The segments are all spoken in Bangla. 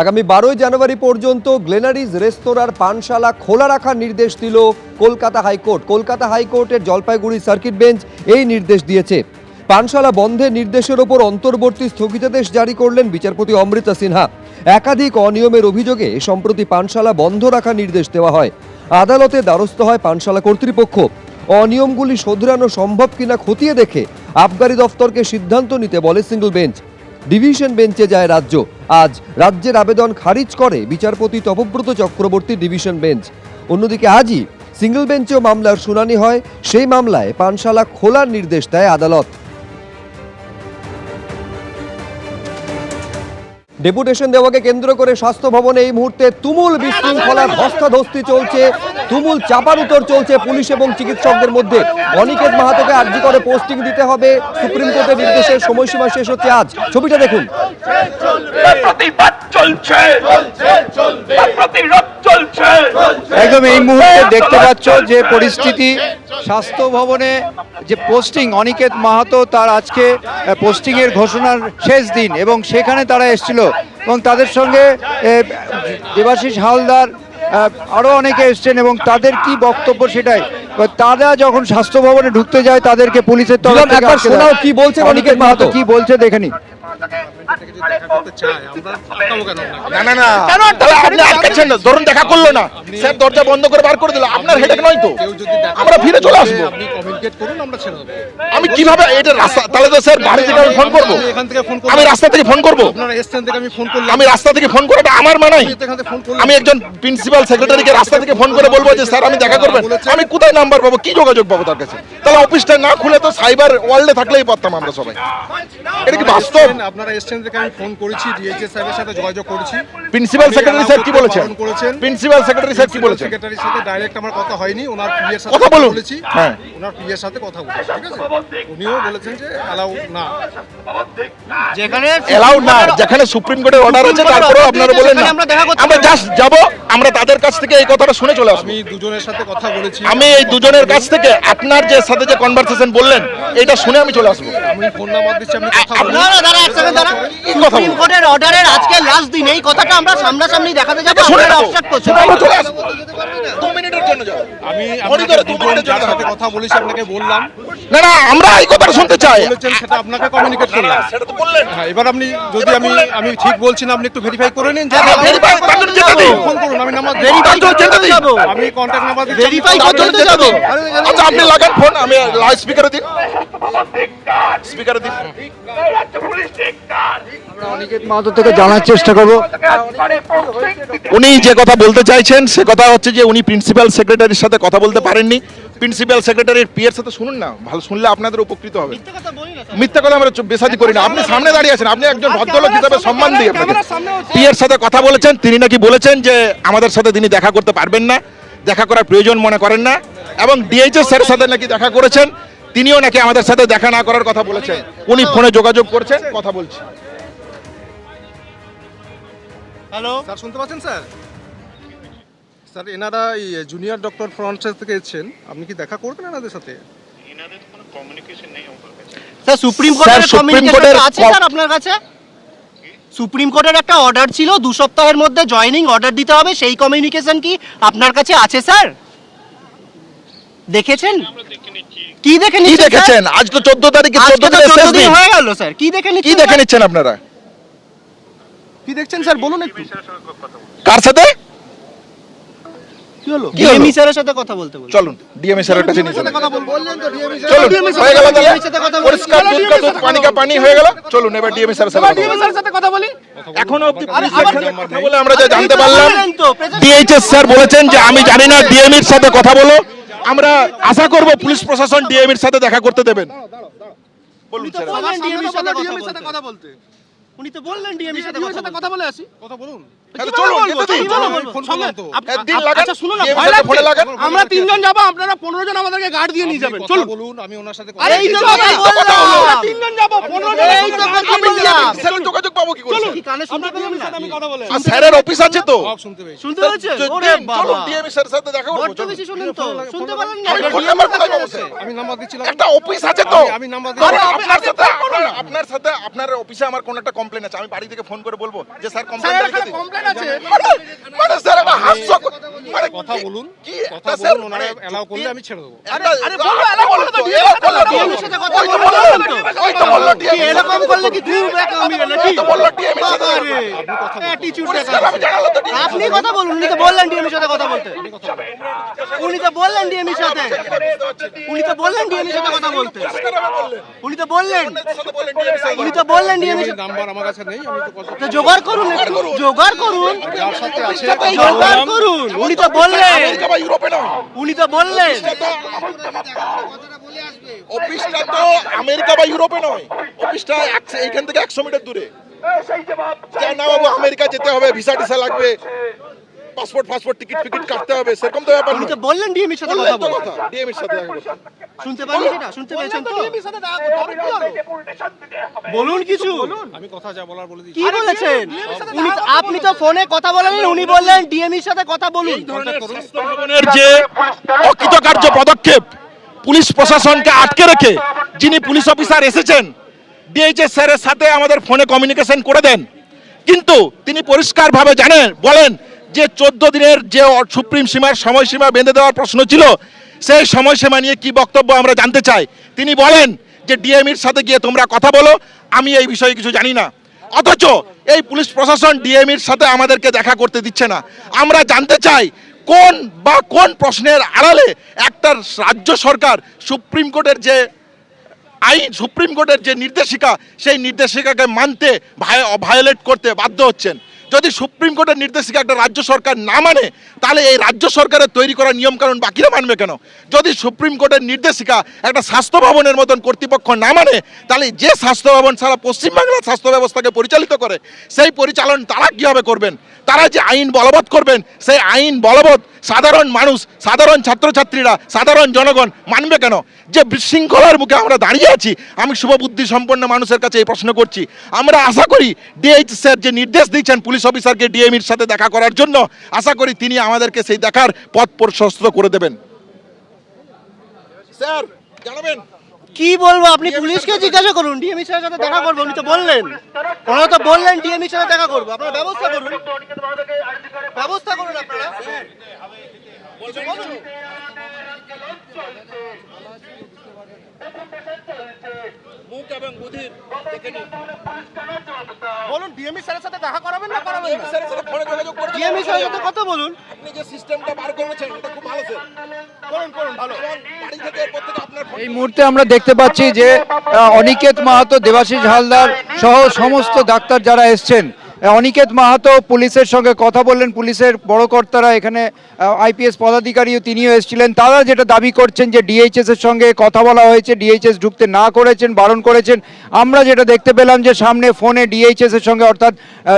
আগামী বারোই জানুয়ারি পর্যন্ত গ্লেনারিজ রেস্তোরাঁর পানশালা খোলা রাখার নির্দেশ দিল কলকাতা হাইকোর্ট। কলকাতা হাইকোর্টের জলপাইগুড়ি সার্কিট বেঞ্চ এই নির্দেশ দিয়েছে। পানশালা বন্ধের নির্দেশের ওপর অন্তর্বর্তী স্থগিতাদেশ জারি করলেন বিচারপতি অমৃতা সিনহা। একাধিক অনিয়মের অভিযোগে সম্প্রতি পানশালা বন্ধ রাখার নির্দেশ দেওয়া হয়। আদালতে দ্বারস্থ হয় পানশালা কর্তৃপক্ষ। অনিয়মগুলি শোধরানো সম্ভব কিনা খতিয়ে দেখে আবগারি দফতরকে সিদ্ধান্ত নিতে বলে সিঙ্গল বেঞ্চ। ডিভিশন বেঞ্চে যায় রাজ্য। আজ রাজ্যের আবেদন খারিজ করে বিচারপতি তপব্রত চক্রবর্তী ডিভিশন বেঞ্চ। অন্যদিকে আজই সিঙ্গল বেঞ্চেও মামলার শুনানি হয়, সেই মামলায় পানশালা খোলার নির্দেশ দেয় আদালত। ডেপুটেশন দেওয়াকে কেন্দ্র করে স্বাস্থ্য ভবনে এই মুহূর্তে তুমুল বিশৃঙ্খলার ধস্তাধস্তি চলছে। তুমুল চাপার উত্তর চলছে পুলিশ এবং চিকিৎসকদের মধ্যে। অনিকেত মাহাতোকে আর্জি করে পোস্টিং দিতে হবে। সুপ্রিম কোর্টের নির্দেশের সময়সীমা শেষ হচ্ছে আজ। ছবিটা দেখুন। তার প্রতিবাদ চলছে। প্রতিরোধ চলছে। একদম এই মুহূর্তে দেখতে পাচ্ছ যে পরিস্থিতি। স্বাস্থ্য ভবনে যে পোস্টিং অনিকেত মাহাতো তার আজকে পোস্টিং এর ঘোষণার শেষ দিন এবং সেখানে তারা এসেছিল। এবং তাদের সঙ্গে দেবাশিস হালদার আহ, আরও অনেকে এসছেন এবং তাদের কি বক্তব্য সেটাই তারা যখন স্বাস্থ্য ভবনে ঢুকতে যায় তাদেরকে পুলিশের তরফ থেকে। কি বলছে অনেকের মাহাতো। কি বলছে দেখে নি না না। না তাহলে আপনি আটকাচ্ছেন না। ধরুন দেখা করল না। স্যার দরজা বন্ধ করে বার করে দিল। আপনার হেডেক নয় তো। আমরা ফিরে চলে আসব। আপনি কমিউনিকেট করুন আমরা ছেড়ে দেবো। আমি কীভাবে এটা রাস্তা তাহলে তো স্যার বাড়ি থেকে আমি ফোন করব। আমি রাস্তা থেকে ফোন করব। আপনারা এসছেন থেকে আমি ফোন করলাম। আমি রাস্তা থেকে ফোন করাটা আমার মানাই। আমি একজন প্রিন্সিপাল সেক্রেটারিকে রাস্তা থেকে ফোন করে বলব যে স্যার আমি দেখা করবেন। আমি কোথায় নাম্বার পাবো? কি যোগাযোগ পাবো তার কাছে? তাহলে অফিসটা না খুলে তো সাইবার ওয়ার্ল্ডে থাকলেই পারতাম আমরা সবাই। এটা কি বাস্তব? আপনারা এসছেন থেকে আমি ফোন করেছি ডিএইচএস সাহেবের সাথে যোগাযোগ করেছি। প্রিন্সিপাল সেক্রেটারি স্যার কি বলেছেন? করেছেন। প্রিন্সিপাল সেক্রেটারি স্যার কি বলেছেন? সেক্রেটারির সাথে ডাইরেক্ট আমার কথা হয়নি ওনার পিএর সাথে কথা বলুন। বলেছি। হ্যাঁ। ওনার পিএর সাথে কথা বলেছি ঠিক আছে? উনিও বলেছেন যে অ্যালাউ না। যেখানে এলাউ না যেখানে সুপ্রিম কোর্টের অর্ডার আছে আপনারা দিয়েছে, বলেন না। আমরা দেখা করতে আমরা পারব। জাস্ট যাব আমরা তাদের কাছ থেকে এই কথাটা শুনে চলে আসব। আমি দুজনের সাথে কথা বলেছি। আমি এই দুজনের কাছ থেকে আপনার যে সাথে যে কনভারসেশন বললেন এটা শুনে আমি চলে আসব। আমি ফোন নাম্বার দিচ্ছি আপনি কথা বলুন না না দাঁড়া এক সেকেন্ড দাঁড়া কথা সুপ্রিম কোর্টের অর্ডারের আজকে লাস্ট দিন এই কথাটা আমরা সামনাসামনি দেখাতে যাব আপনারা নেব। করছেন। মিনিটের জন্য যাও। আমি ঘড়ি দু মিনিটের যার সাথে কথা বলেছি আপনাকে বললাম। না না আমরা এই কথাটা শুনতে চাই। বলেছেন সেটা আপনাকে কমিউনিকেট করলাম। সেটা তো বললেন। হ্যাঁ এবার আপনি যদি আমি আমি ঠিক বলছি না আপনি একটু ভেরিফাই করে নিন যে হ্যাঁ, verify তার জন্য যেতে দিন। ফোন করুন আমি নাম্বার তার জন্য যেতে দিন। আমি কন্ট্যাক্ট নাম্বার দিচ্ছি। Verify করতে যেতে যাব। দিন। আচ্ছা আপনি লাগান ফোন আমি লাউড স্পিকারে দিন স্পিকারে দিন রাজ্য পুলিশ ধিক্কার। অনিকেত মাহাতো থেকে জানার চেষ্টা করব। উনি যে কথা বলতে চাইছেন সে কথা হচ্ছে যে উনি প্রিন্সিপাল সেক্রেটারির সাথে কথা বলতে পারেননি। প্রিন্সিপাল সেক্রেটারির পিয়ের সাথে শুনুন না ভালো শুনলে আপনাদের উপকৃত হবে। মিথ্যা কথা আমরা বেসাদি করি না। আপনি সামনে দাঁড়িয়ে আছেন আপনি একজন ভদ্রলোক হিসাবে সম্মান দিই আপনাকে পিয়ের সাথে কথা বলেছেন তিনি নাকি বলেছেন যে আমাদের সাথে তিনি দেখা করতে পারবেন না দেখা করার প্রয়োজন মনে করেন না এবং ডিএইচএস স্যারের সাথে নাকি দেখা করেছেন। তিনিও নাকি আমাদের সাথে দেখা না করার কথা বলেছেন। উনি ফোনে যোগাযোগ করছেন কথা বলছি। হ্যালো। স্যার শুনতে পাচ্ছেন স্যার? স্যার এনারা এই জুনিয়র ডক্টর ফ্রন্ট থেকে এসেছেন। আপনি কি দেখা করবেন এনাদের সাথে? এনাদের কোনো কমিউনিকেশন নেই স্যার সুপ্রিম কোর্টের কমিউনিকেশন আছে স্যার আপনার কাছে? সুপ্রিম কোর্টের একটা অর্ডার ছিল দু সপ্তাহের মধ্যে জয়েনিং অর্ডার দিতে হবে সেই কমিউনিকেশন কি আপনার কাছে আছে স্যার? দেখেছেন কি দেখে কি দেখেছেন আজ তো চোদ্দ তারিখে আজকে চোদ্দ তো তারিখ 14 শেষ দিন দিন হয়ে গেল স্যার কি দেখে কি দেখে নিচ্ছেন আপনারা কি দেখছেন স্যার বলুন একটু কার সাথে কি হলো ডিএমই স্যারের সাথে কথা বলতে বলুন চলুন ডিএমএ স্যারের কাছে নিয়ে চলুন কথা বললেন তো ডিএমই চলুন হয়ে গেল তাহলে সাথে কথা বলুন। পরিষ্কার দুধ কা দুধ পানি কা পানি হয়ে গেল চলুন এবার ডিএমএ স্যারের সাথে কথা স্যারের সাথে কথা বলি এখনও অবধি আরে পুলিশের আবার সাথে নাম্বার কথা বলে আমরা যা জানতে পারলাম ডিএইচএস স্যার বলেছেন যে আমি জানি না ডিএমএর সাথে কথা বলো আমরা আশা করব পুলিশ প্রশাসন ডিএমির সাথে দেখা করতে দেবেন। বলুন উনি তো বললেন সাথে সাথে কথা বলে আসি। কথা বলুন। আচ্ছা, আমরা তিনজন যাব আপনারা পনেরো জন আমাদেরকে গার্ড দিয়ে নিয়ে যাবেন। চলুন। আমি ওনার সাথে আরে এই তো কথা বললাম। আমরা তিনজন যাব পনেরো জন এই তো কথা আমি বললাম। স্যারের যোগাযোগ পাবো কি করে? কি কানে শুনতে পেলেন না? আমি কথা বলে আর স্যারের অফিস আছে তো। শুনতে পেয়েছি। চলুন, ওরে বাবা। চলুন ডিএমএ স্যারের সাথে দেখা করব বড্ড চলুন। বেশি শুনেন তো। শুনতে পারেন আমি ফোন নাম্বার কোথায় পাবো? স্যার? আমি দিচ্ছিলাম। একটা অফিস আছে তো। আমি- আমি নাম্বার আপনার সাথে আপনার- আপনার সাথে আপনার অফিসে আমার কোন একটা কমপ্লেন আছে? আমি বাড়ি থেকে ফোন করে বলব যে স্যার কমপ্লেন এখানে কমপ্লেন আছে। মানে স্যার এটা হাস্য মানে কথা বলুন কি কথা বলুন ওনারা মানে এলাও করলে আমি ছেড়ে দেবো। আরে আরে বলল এলাও করল তো এলাও করল তো DMI সাথে কথা ওই তো বলল বলল তো। ওই তো বলল কি DMI এরকম করলে কি দূর ব্যাক আমি নাকি? তো বলল সাথে বাবা রে আপনি কথা বলুন। অ্যাটিটিউড পুলিশ আমি জানালো তো DMI আপনি কথা বলুন উনি তো বললেন ডিএমির সাথে কথা বলতে। উনি তো বললেন ডিএমির সাথে। উনি তো বললেন ডিএমির সাথে কথা বলতে। উনি তো বললেন। উনি তো বললেন ডিএমির সাথে নাম্বার আমার কাছে নেই আমি তো জোগাড় করুন একটু জোগাড় করুন। যার সাথে আছে জোগাড় করুন উনি তো বললেন। ইউরোপে নয়। উনি তো বললেন। অফিসটা তো আমেরিকা বা ইউরোপে নয়। অফিসটা এইখান থেকে একশো মিটার দূরে। সেই না বাবু আমেরিকা যেতে হবে ভিসা টিসা লাগবে। পাসপোর্ট ফাসপোর্ট টিকিট ফিকিট কাটতে হবে সেরকম তো ব্যাপার উনি তো নয়। বললেন ডিএমির সাথে কথা সাথে করতে। শুনতে সেটা? শুনতে পেয়েছেন তো? বলুন কিছু। আমি কথা যা বলার বলে কি বলেছেন? উনি আপনি তো ফোনে কথা বলেন উনি বললেন ডিএমির সাথে কথা বলুন। ভবনের যে অকৃতকার্য পদক্ষেপ পুলিশ প্রশাসনকে আটকে রেখে যিনি পুলিশ অফিসার এসেছেন ডিএইচএস স্যারের সাথে আমাদের ফোনে কমিউনিকেশন করে দেন। কিন্তু তিনি পরিষ্কারভাবে জানেন বলেন যে চোদ্দ দিনের যে সুপ্রিম সীমার সময়সীমা বেঁধে দেওয়ার প্রশ্ন ছিল, সেই সময়সীমা নিয়ে কি বক্তব্য আমরা জানতে চাই? তিনি বলেন যে ডিএমির সাথে গিয়ে তোমরা কথা বলো, আমি এই বিষয়ে কিছু জানি না। অথচ এই পুলিশ প্রশাসন ডিএমির সাথে আমাদেরকে দেখা করতে দিচ্ছে না। আমরা জানতে চাই কোন বা কোন প্রশ্নের আড়ালে একটা রাজ্য সরকার সুপ্রিম কোর্টের যে আইন, সুপ্রিম কোর্টের যে নির্দেশিকা, সেই নির্দেশিকাকে মানতে ভায়োলেট করতে বাধ্য হচ্ছেন। যদি সুপ্রিম কোর্টের নির্দেশিকা একটা রাজ্য সরকার না মানে তাহলে এই রাজ্য সরকারের তৈরি করা নিয়মকানুন বাকিরা মানবে কেন? যদি সুপ্রিম কোর্টের নির্দেশিকা একটা স্বাস্থ্য ভবনের মতন কর্তৃপক্ষ না মানে তাহলে যে স্বাস্থ্য ভবন সারা পশ্চিমবাংলার স্বাস্থ্য ব্যবস্থাকে পরিচালিত করে, সেই পরিচালন তারা কীভাবে করবেন? তারা যে আইন বলবৎ করবেন, সেই আইন বলবৎ সাধারণ মানুষ, সাধারণ ছাত্রছাত্রীরা, সাধারণ জনগণ মানবে কেন? যে বিশৃঙ্খলার মুখে আমরা দাঁড়িয়ে আছি, আমি শুভবুদ্ধি সম্পন্ন মানুষের কাছে এই প্রশ্ন করছি। আমরা আশা করি ডিএইচ স্যার যে নির্দেশ দিচ্ছেন পুলিশ অফিসারকে ডিএমির সাথে দেখা করার জন্য, আশা করি তিনি আমাদেরকে সেই দেখার পথ প্রশস্ত করে দেবেন। স্যার, জানাবেন? কি বলব আপনি পুলিশকে জিজ্ঞাসা করুন ডিএমি সাথে দেখা করব উনি তো বললেন ওনারা তো বললেন ডিএমই স্যারের দেখা করব আপনারা ব্যবস্থা করুন ব্যবস্থা করুন আপনারা মুখ এবং বুধির বলুন ডিএমই স্যারের সাথে দেখা করাবেন না করাবেন না? স্যারের সাথে ফোনে যোগাযোগ করে ডিএমি সাথে কথা বলুন। আপনি যে সিস্টেমটা বার করেছেন এটা খুব ভালো স্যার। করুন করুন ভালো। বাড়ি থেকে এরপর থেকে আপনার এই মুহূর্তে আমরা দেখতে পাচ্ছি যে অনিকেত মাহাতো দেবাশিস হালদার সহ সমস্ত ডাক্তার যারা এসছেন অনিকেত মাহাতো পুলিশের সঙ্গে কথা বললেন। পুলিশের বড় কর্তারা এখানে আইপিএস পদাধিকারীও তিনিও এসেছিলেন। তারা যেটা দাবি করছেন যে ডিএইচএস এর সঙ্গে কথা বলা হয়েছে, ডিএইচএস ঢুকতে না করেছেন, বারণ করেছেন। আমরা যেটা দেখতে পেলাম যে সামনে ফোনে ডিএইচএস এর সঙ্গে, অর্থাৎ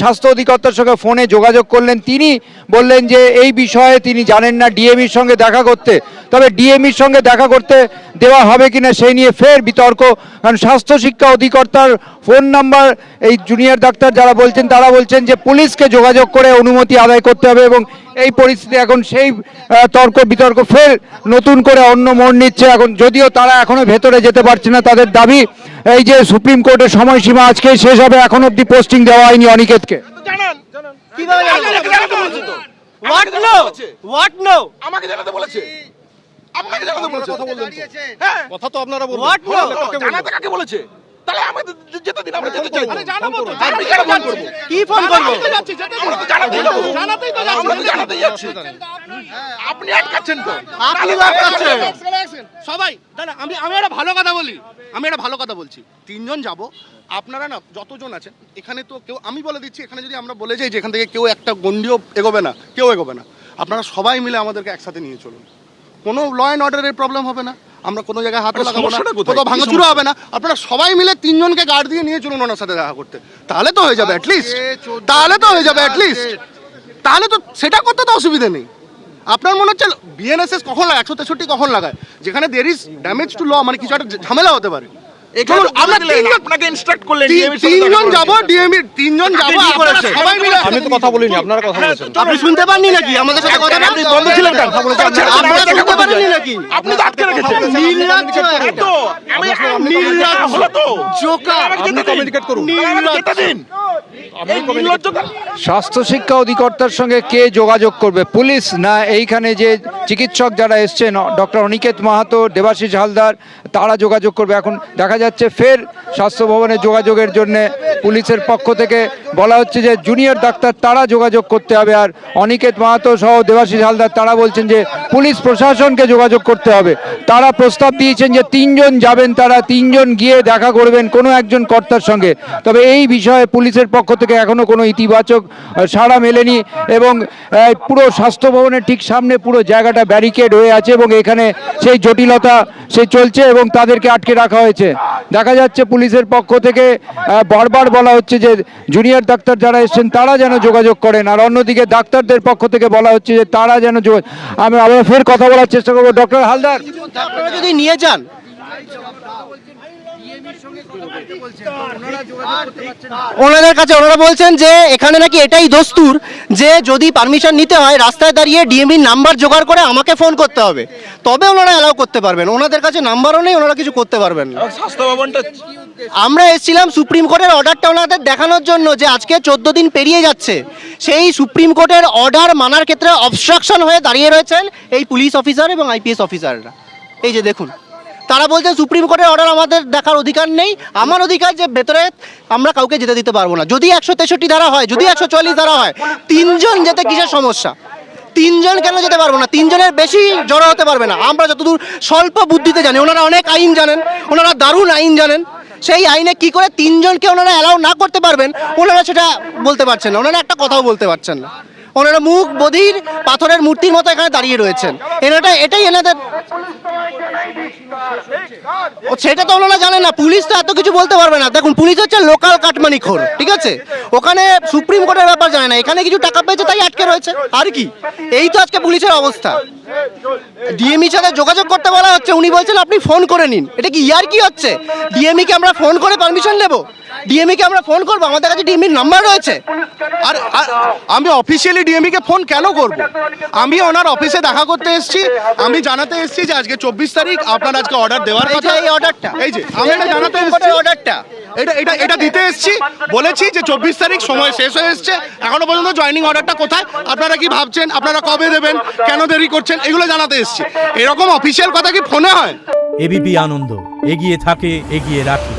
স্বাস্থ্য অধিকর্তার সঙ্গে ফোনে যোগাযোগ করলেন। তিনি বললেন যে এই বিষয়ে তিনি জানেন না ডিএমির সঙ্গে দেখা করতে। তবে ডিএমির সঙ্গে দেখা করতে দেওয়া হবে কিনা সেই নিয়ে ফের বিতর্ক। কারণ স্বাস্থ্য শিক্ষা অধিকর্তার ফোন নাম্বার এই জুনিয়র ডাক্তার যারা বলছেন তারা বলছেন যে পুলিশকে যোগাযোগ করে অনুমতি আদায় করতে হবে এবং এই পরিস্থিতি এখন সেই তর্ক বিতর্ক ফের নতুন করে অন্য মোড় নিচ্ছে এখন। যদিও তারা এখনও ভেতরে যেতে পারছে না তাদের দাবি এই যে সুপ্রিম কোর্টের সময়সীমা আজকে শেষ হবে এখন অব্দি পোস্টিং দেওয়া হয়নি অনিকেতকে। জানান। কীভাবে আমাকে জানাতে বলেছে। কথা তো। হ্যাঁ কথা তো আপনারা বলবেন What no? বললে কাকে বলব? জানাতে কাকে বলেছে? তাহলে আমাদের যেতে দিন আমরা যেতে চাই তো। জানাব তো। আমি কেন ফোন করব? কি ফোন করব? আমরা তো জানাতেই যাব। আমরা তো জানাতেই যাচ্ছি। আপনি আটকাচ্ছেন তো। আপনি লাগাচ্ছেন সবাই দাঁড়া আমি আমি একটা ভালো কথা বলি। আমি একটা ভালো কথা বলছি। তিনজন যাব। আপনারা না যতজন আছেন এখানে তো কেউ আমি বলে দিচ্ছি এখানে যদি আমরা বলে যাই যে এখান থেকে কেউ একটা গন্ডিও এগোবে না কেউ এগোবে না। আপনারা সবাই মিলে আমাদেরকে একসাথে নিয়ে চলুন। কোনো ল অ্যান্ড অর্ডারের প্রবলেম হবে না। আমরা কোনো জায়গায় হাত আরে লাগাবো না কোথাও ভাঙাচুরো হবে না। আপনারা সবাই মিলে তিনজনকে গার্ড দিয়ে নিয়ে চলুন ওনার সাথে দেখা করতে। তাহলে তো হয়ে যাবে অ্যাটলিস্ট তাহলে তো হয়ে যাবে অ্যাটলিস্ট তাহলে তো সেটা করতে তো অসুবিধে নেই। আপনার মনে হচ্ছে বিএনএসএস কখন লাগায়? একশো তেষট্টি কখন লাগায়? যেখানে there is damage to law মানে কিছু একটা ঝামেলা হতে পারে। আপনি। আমি তো কথা বলিনি আপনারা কথা বলেছেন। আপনি শুনতে পাননি নাকি? আমাদের সাথে কথা আপনি বন্ধ ছিলেন নাকি? আপনি তো আটকে রেখেছেন। নির্লজ্জ এই তো, আমি নির্লজ্জ। হলো তো। জোকার। যেতে দিন। করুন। আমাকে স্বাস্থ্য শিক্ষা অধিকর্তার সঙ্গে কে যোগাযোগ করবে? পুলিশ? না এইখানে যে চিকিৎসক যারা এসছেন ডক্টর অনিকেত মাহাতো দেবাশিস হালদার তারা যোগাযোগ করবে। এখন দেখা যাচ্ছে ফের স্বাস্থ্য ভবনে যোগাযোগের জন্য পুলিশের পক্ষ থেকে বলা হচ্ছে যে জুনিয়র ডাক্তার তারা যোগাযোগ করতে হবে। আর অনিকেত মাহাতো সহ দেবাশিস হালদার তারা বলছেন যে পুলিশ প্রশাসনকে যোগাযোগ করতে হবে। তারা প্রস্তাব দিয়েছেন যে তিনজন যাবেন তারা তিনজন গিয়ে দেখা করবেন কোনো একজন কর্তার সঙ্গে। তবে এই বিষয়ে পুলিশের পক্ষ থেকে এখনও কোনো ইতিবাচক সাড়া মেলেনি এবং পুরো স্বাস্থ্য ভবনের ঠিক সামনে পুরো জায়গাটা ব্যারিকেড হয়ে আছে এবং এখানে সেই জটিলতা, সে চলছে এবং তাদেরকে আটকে রাখা হয়েছে। দেখা যাচ্ছে পুলিশের পক্ষ থেকে বারবার বলা হচ্ছে যে জুনিয়র ডাক্তার যারা এসছেন তারা যেন যোগাযোগ করেন। আর অন্যদিকে ডাক্তারদের পক্ষ থেকে বলা হচ্ছে যে তারা যেন আমি আবার ফের কথা বলার চেষ্টা করব। ডক্টর হালদার। যদি নিয়ে যান ওনাদের কাছে ওনারা বলছেন যে এখানে নাকি এটাই দস্তুর যে যদি পারমিশন নিতে হয় রাস্তায় দাঁড়িয়ে ডিএমইর নাম্বার জোগাড় করে আমাকে ফোন করতে হবে। তবে ওনারা অ্যালাউ করতে পারবেন। ওনাদের কাছে নাম্বারও নেই ওনারা কিছু করতে পারবেন না। স্বাস্থ্য ভবনটা আমরা এসেছিলাম সুপ্রিম কোর্টের অর্ডারটা ওনাদের দেখানোর জন্য যে আজকে চোদ্দ দিন পেরিয়ে যাচ্ছে। সেই সুপ্রিম কোর্টের অর্ডার মানার ক্ষেত্রে অবস্ট্রাকশন হয়ে দাঁড়িয়ে রয়েছেন এই পুলিশ অফিসার এবং আইপিএস অফিসাররা এই যে দেখুন। তারা বলছেন সুপ্রিম কোর্টের অর্ডার আমাদের দেখার অধিকার নেই। আমার অধিকার যে ভেতরে আমরা কাউকে যেতে দিতে পারব না। যদি একশো তেষট্টি ধারা হয়, যদি একশো চল্লিশ ধারা হয়, তিনজন যেতে কিসের সমস্যা? তিনজন কেন যেতে পারব না? তিনজনের বেশি জড়ো হতে পারবে না। আমরা যতদূর স্বল্প বুদ্ধিতে জানি, ওনারা অনেক আইন জানেন, ওনারা দারুণ আইন জানেন। সেই আইনে কি করে তিনজনকে ওনারা অ্যালাউ না করতে পারবেন, ওনারা সেটা বলতে পারছেন না, ওনারা একটা কথাও বলতে পারছেন না। ওনারা মুখ বধির পাথরের মূর্তির মতো এখানে দাঁড়িয়ে রয়েছেন। এনাটা এটাই এনাদের সেটা তো ওনারা জানেন না। পুলিশ তো এত কিছু বলতে পারবে না। দেখুন, পুলিশ হচ্ছে লোকাল কাটমানি খোর, ঠিক আছে? ওখানে সুপ্রিম কোর্টের ব্যাপার জানে না। এখানে কিছু টাকা পেয়েছে, তাই আটকে রয়েছে। আর কি? এই তো আজকে পুলিশের অবস্থা। ডিএমই সাথে যোগাযোগ করতে বলা হচ্ছে। উনি বলছেন, আপনি ফোন করে নিন। এটা কি ইয়ার কি হচ্ছে? ডিএমই কে আমরা ফোন করে পারমিশন নেব? ডিএমই কে আমরা ফোন করব? আমাদের কাছে ডিএমির নাম্বার রয়েছে। আর আর আমি অফিসিয়ালি ডিএমই কে ফোন কেন করব? আমি ওনার অফিসে দেখা করতে এসেছি। আমি জানাতে এসেছি যে আজকে চব্বিশ তারিখ। আপনার আজকে অর্ডার দেওয়ার কথা। এই অর্ডারটা এই যে আমি এটা জানাতে এসেছি। অর্ডারটা এটা এটা এটা দিতে এসেছি। বলেছি যে চব্বিশ তারিখ সময় শেষ হয়ে এসছে। এখনও পর্যন্ত জয়েনিং অর্ডারটা কোথায়? আপনারা কি ভাবছেন? আপনারা কবে দেবেন? কেন দেরি করছেন? এগুলো জানাতে এসেছি। এরকম অফিসিয়াল কথা কি ফোনে হয়? এবিপি আনন্দ। এগিয়ে থাকে এগিয়ে রাখে।